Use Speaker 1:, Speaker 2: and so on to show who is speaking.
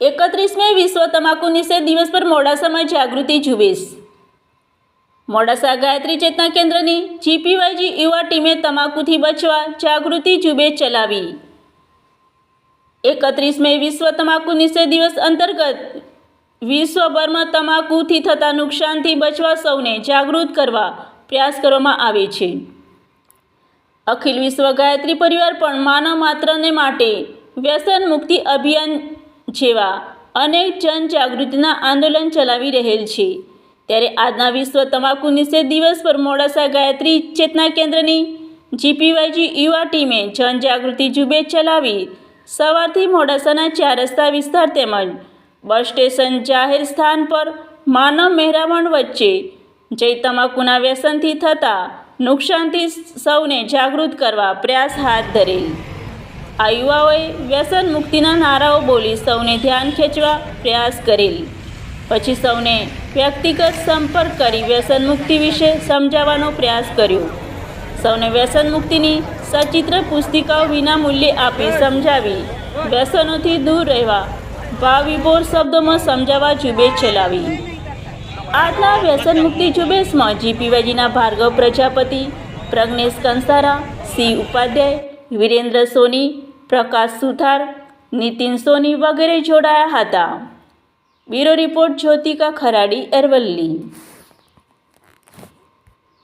Speaker 1: એકત્રીસ મે વિશ્વ તમાકુ નિષેધ દિવસ પર મોડાસામાં જાગૃતિ ઝુંબેશ મોડાસા ગાયત્રી ચેતના કેન્દ્રની જીપીવાયજી યુવા ટીમે તમાકુથી બચવા જાગૃતિ ઝુંબેશ ચલાવી. એકત્રીસ મે વિશ્વ તમાકુ નિષેધ દિવસ અંતર્ગત વિશ્વભરમાં તમાકુથી થતા નુકસાનથી બચવા સૌને જાગૃત કરવા પ્રયાસ કરવામાં આવે છે. અખિલ વિશ્વ ગાયત્રી પરિવાર પણ માનવ માત્રને માટે વ્યસન મુક્તિ અભિયાન જેવા અનેક જનજાગૃતિના આંદોલન ચલાવી રહેલ છે. ત્યારે આજના વિશ્વ તમાકુ નિષેધ દિવસ પર મોડાસા ગાયત્રી ચેતના કેન્દ્રની જીપીવાયજી યુવા ટીમે જનજાગૃતિ ઝુંબેશ ચલાવી સવારથી મોડાસાના ચાર રસ્તા વિસ્તાર તેમજ બસ સ્ટેશન જાહેર સ્થાન પર માનવ મહેરામણ વચ્ચે જઈ તમાકુના વ્યસનથી થતા નુકસાનથી સૌને જાગૃત કરવા પ્રયાસ હાથ ધરેલ. આ યુવાઓએ વ્યસન મુક્તિના નારાઓ બોલી સૌને ધ્યાન ખેંચવા પ્રયાસ કરેલ. પછી સૌને વ્યક્તિગત સંપર્ક કરી વ્યસન મુક્તિ વિશે સમજાવવાનો પ્રયાસ કર્યો. સૌને વ્યસન મુક્તિની સચિત્ર પુસ્તિકાઓ વિના મૂલ્યે આપી સમજાવી, વ્યસનોથી દૂર રહેવા ભાવ વિભોર શબ્દોમાં સમજાવવા ઝુંબેશ ચલાવી. આજના વ્યસન મુક્તિ ઝુંબેશમાં જીપીવાજીના ભાર્ગવ પ્રજાપતિ, પ્રજ્ઞેશ કંસારા, સી ઉપાધ્યાય, વિરેન્દ્ર સોની પ્રકાશ સુથાર નીતિન સોની વગેરે જોડાયા હતા. Bureau report Jyotika Kharadi Aravalli.